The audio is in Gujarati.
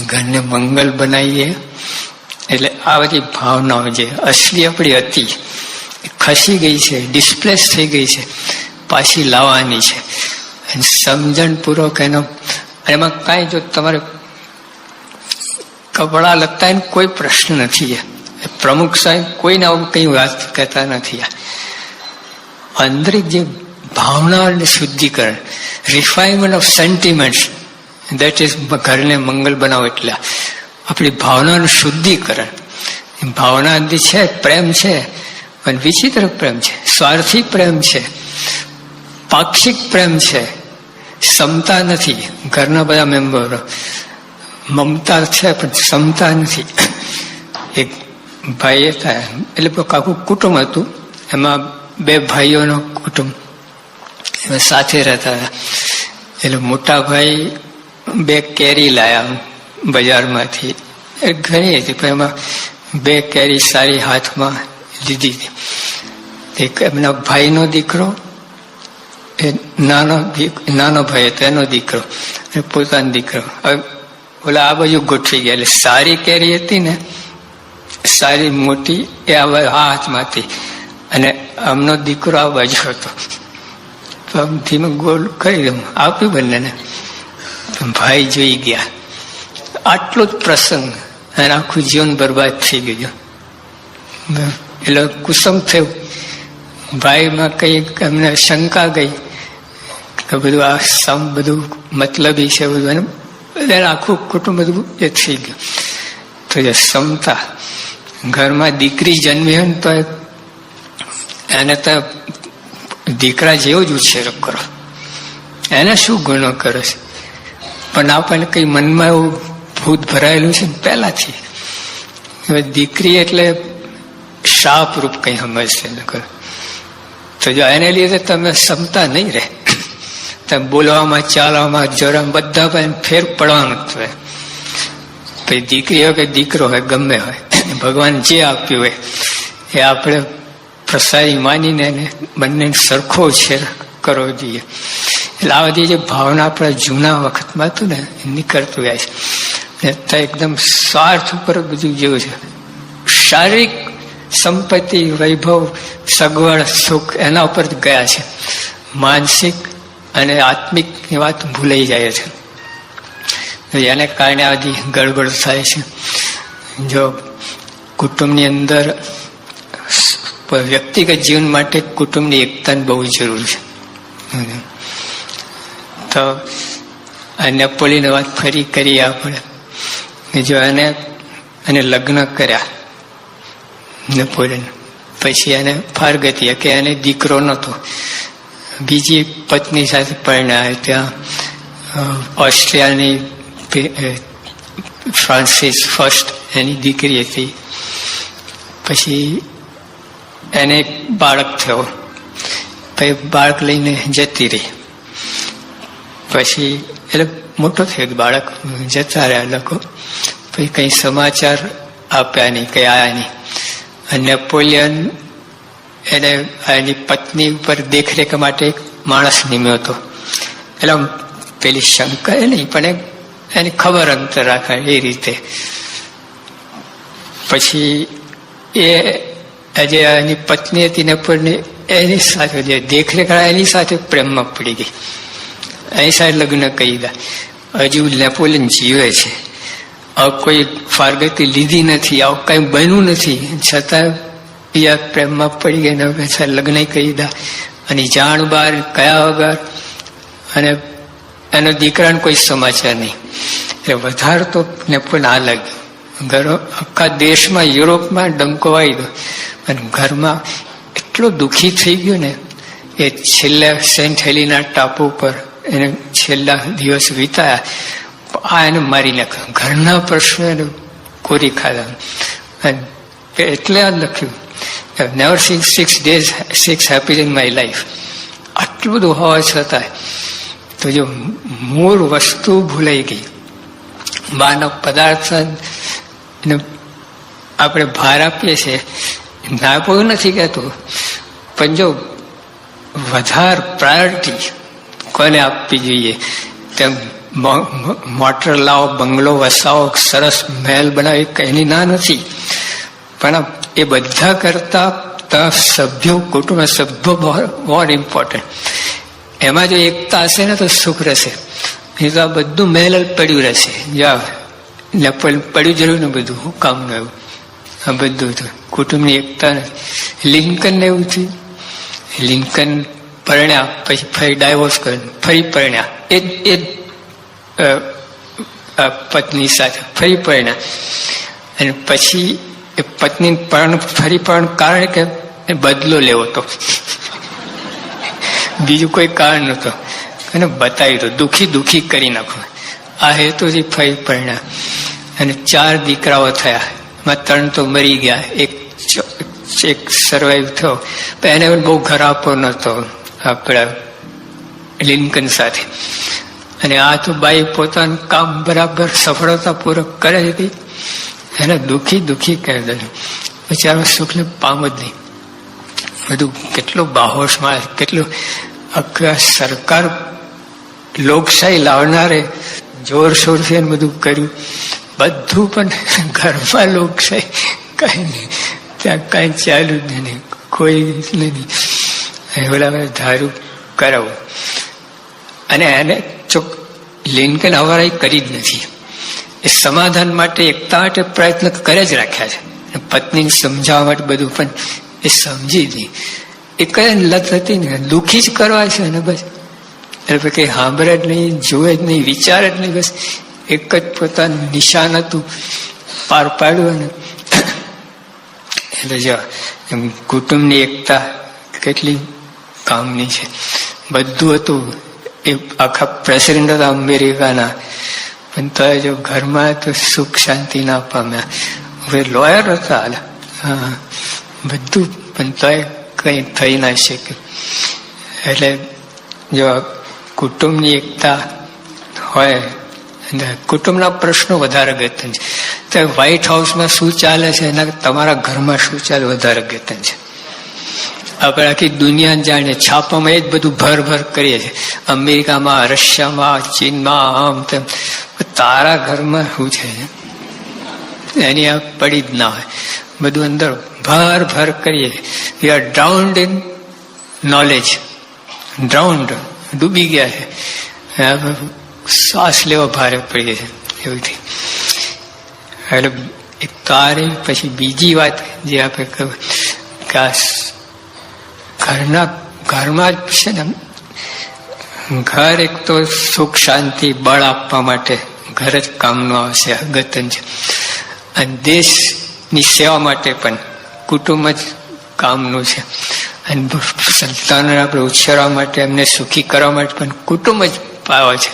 ઘરને મંગલ બનાવીએ. એટલે આ બધી ભાવનાઓ જે અસલી આપણી હતી ખસી ગઈ છે, ડિસ્પ્લેસ થઈ ગઈ છે, પાછી લાવવાની છે. સમજણપૂર્વક એનો એમાં કાંઈ જો તમારે કપડાં લગતા એને કોઈ પ્રશ્ન નથી એ પ્રમુખ સાહેબ કોઈને આવું કંઈ વાત કહેતા નથી આંતરિક જે ભાવના અને શુદ્ધિકરણ refinement of sentiments that is ઘરને મંગલ બનાવો એટલે આપણી ભાવનાનું શુદ્ધિકરણ. ભાવના છે, પ્રેમ છે, પણ વિચિત્ર પ્રેમ છે, સ્વાર્થી પ્રેમ છે, પાક્ષિક પ્રેમ છે, સમતા નથી. ઘરના બધા મેમ્બરો, મમતા છે, પણ ક્ષમતા નથી. એક ભાઈ હતા, એટલે આખું કુટુંબ હતું. એમાં બે ભાઈઓનો કુટુંબ. એમાં સાથે રહેતા હતા. એટલે મોટા ભાઈ બે કેરી લાયા બજારમાંથી. એ ઘણી હતી, પણ એમાં બે કેરી સારી હાથમાં લીધી હતી. એમના ભાઈનો દીકરો, એ નાનો નાનો ભાઈ હતો, એનો દીકરો અને પોતાનો દીકરો. હવે ઓલા આ બાજુ ગોઠવી ગયા, એટલે સારી કેરી હતી ને, સારી મોટી, એ આ હાથમાં હતી અને આમનો દીકરો આ બાજુ હતો. તો આમ ધીમે ગોળ કરી દઉં આપ્યું બંનેને. ભાઈ જોઈ ગયા. આટલો જ પ્રસંગ અને આખું જીવન બરબાદ થઈ ગયું. એટલે કુસમ થયું. ભાઈમાં કઈ એમને શંકા ગઈ કે બધું આ સમ બધું મતલબી છે બધું. એને આખું કુટુંબ બધું એ થઈ ગયું. તો જે સમતા ઘરમાં દીકરી જન્મી હોય તો એને તો દીકરા જેવો જ ઉછેર કરો. એને શું ગુનો કરે છે? પણ આપણને કઈ મનમાં એવું ભૂત ભરાયેલું છે પહેલાથી હવે દીકરી એટલે શાપ રૂપ કઈ સમજશે નકર તો જો એને લીધે તમે ક્ષમતા નહીં રહે. તમે બોલવામાં, ચાલવામાં જરમ બધા પણ ફેર પડવાનું હોય. પછી દીકરી હોય કે દીકરો હોય, ગમે હોય. ભગવાન જે આપ્યું હોય, એ આપણે પ્રસારી માનીને એને બંને સરખો છે કરવો જોઈએ. એટલે આ જે ભાવના આપણા જૂના વખતમાં હતું ને એ નીકળતું જાય છે તો એકદમ સ્વાર્થ ઉપર બધું જેવું છે. શારીરિક સંપત્તિ, વૈભવ, સગવડ, સુખ એના ઉપર ગયા છે. માનસિક અને આત્મિક વાત ભૂલાઈ જાય છે. એને કારણે આ બધી ગડબડ થાય છે. જો કુટુંબની અંદર વ્યક્તિગત જીવન માટે કુટુંબની એકતાની બહુ જરૂર છે. તો આ નેપોલિયન વાત ફરી કરી આપણે. જો એને એને લગ્ન કર્યા, નેપોલિયન. પછી એને ફારગતી કે એને દીકરો નહોતો. બીજી પત્ની સાથે પરણ્યા ત્યાં ઓસ્ટ્રિયાની ફ્રાન્સિસ ફર્સ્ટ એની દીકરી હતી. પછી એને બાળક થયો. પછી બાળક લઈને જતી રહી. પછી એટલે મોટો થયો બાળક જતા રહ્યા લોકો. પછી કંઈ સમાચાર આપ્યા નહીં, કંઈ આયા નહીં. અને નેપોલિયન એને એની પત્ની ઉપર દેખરેખ માટે એક માણસ નિમ્યો હતો. એટલે પેલી શંકા નહીં, પણ એની ખબર અંતર રાખે એ રીતે. પછી એ જે એની પત્ની હતી નેપોલિયન એની સાથે જે દેખરેખ એની સાથે પ્રેમમાં પડી ગઈ. એની સાથે લગ્ન કહી દા. હજુ નેપોલિયન જીવે છે. કોઈ ફારગતી લીધી નથી, આવું કઈ બન્યું નથી. છતાં પિયા પ્રેમમાં પડી ગઈ ને લગ્ન કહી દીધા અને જાણ બાર કયા વગર અને એનો દીકરાને કોઈ સમાચાર નહીં. એટલે વધારે તો નેપોલિયન આ લાગ્યું. ઘરો આખા દેશમાં, યુરોપમાં ડંકો ગયો. અને ઘરમાં એટલો દુઃખી થઈ ગયો ને એ છેલ્લે સેન્ટ હેલીના ટાપુ પર એને છેલ્લા દિવસ વિતાયા. આ એને મારી નાખ્યો ઘરના પ્રશ્નો એને કોરી ખાધા. એટલે આ લખ્યું never six six days six happy in my life આટલું બધું હોવા છતાંય, તો જો મૂળ વસ્તુ ભૂલાઈ ગઈ. માનવ પદાર્થ આપણે ભાર આપીએ છીએ. ના કોઈ નથી કહેતું. પણ જો વધારે પ્રાયોરિટી કોને આપવી જોઈએ? તેમ મોટર લાવો, બંગલો વસાવો, સરસ મહેલ બનાવી એની ના નથી. પણ એ બધા કરતા સભ્યો, કુટુંબ સભ્યો મોર ઇમ્પોર્ટન્ટ એમાં જો એકતા હશે ને તો સુખ રહેશે. એ તો આ બધું મહેલ પડ્યું રહેશે. જા પડ્યું જરૂર ને બધું. હું કામનું એવું આ બધું કુટુંબની એકતા લિંકન એવું થયું? લિંકન પરણ્યા, પછી ફરી ડાયવોર્સ કર્યું. ફરી પરણ્યા. એ એ પત્ની સાથે ફરી પરણ્યા. અને પછી એ પત્ની પણ ફરી પણ કારણ કે બદલો લેવો તો બીજું કોઈ કારણ નહોતું. અને બતાવી દો દુખી દુખી કરી નાખો. આ હેતુથી ફરી પરણ્યા. અને ચાર દીકરાઓ થયા. એમાં ત્રણ તો મરી ગયા. એક એક સર્વાઈવ થયો. એને બહુ ખરાબ નહોતો. આપણા લિંકન સાથે. અને આ તો બાઈ પોતાનું કામ બરાબર સફળતાપૂર્વક કરે હતી એને દુઃખી દુઃખી કરી દીધું બિચારો સુખને પામ જ નહીં. બધું કેટલું બાહોશમાં કેટલું આખા સરકાર લોકશાહી લાવનારે જોરશોરથી એને બધું કર્યું. બધું પણ ઘરમાં લોકશાહી કઈ નહીં. ત્યાં કઈ ચાલ્યું જ નહીં. કોઈ નથી ઓલા ધારું કરાવું. અને એને ચોક લિંકન હવારાઈ કરી જ નથી. એ સમાધાન માટે એકતા માટે પ્રયત્ન કરે જ રાખ્યા છે. પત્નીને સમજાવવા માટે બધું પણ એ સમજી નહીં. એ કઈ લત હતી ને, દુઃખી જ કરવા છે ને બસ. એટલે કઈ સાંભળે જ નહીં જોવે જ નહીં, વિચારે જ નહીં, બસ. એક જ પોતાનું નિશાન હતું પાર પાડ્યું અને એટલે જો કુટુંબની એકતા કેટલી કામની છે. બધું હતું. એ આખા પ્રેસિડેન્ટ હતા અમેરિકાના. પણ તો જો ઘરમાં તો સુખ શાંતિ ના પામ્યા. હવે લોયર હતા. હા, બધું. પણ તોય કઈ થઈ ના શકે એટલે જો કુટુંબની એકતા હોય કુટુંબના પ્રશ્નો વધારે ગતન છે. તો વ્હાઇટ હાઉસમાં શું ચાલે છે? એના તમારા ઘરમાં શું ચાલે વધારે ગતન છે? આપણે આખી દુનિયા જાણીએ. છાપામાં એ જ બધું ભર ભર કરીએ છીએ. અમેરિકામાં, રશિયામાં, ચીનમાં, આમ તેમ. તારા ઘરમાં શું છે? એની આ પડી જ ના હોય. બધું અંદર ભર ભર કરીએ we are drowned in knowledge drowned ડૂબી ગયા છે. શ્વાસ લેવા ભારે પડી છે એવી એટલે એક તારે, પછી બીજી વાત જે આપણે કહ્યું કે ઘરના ઘરમાં જ છે ને. ઘર એક તો સુખ, શાંતિ, બળ આપવા માટે ઘર જ કામનું આવશે અગત્યન છે. અને દેશની સેવા માટે પણ કુટુંબ જ કામનું છે. અને સંતાનને આપણે ઉછેરવા માટે, એમને સુખી કરવા માટે પણ કુટુંબ જ પાવે છે.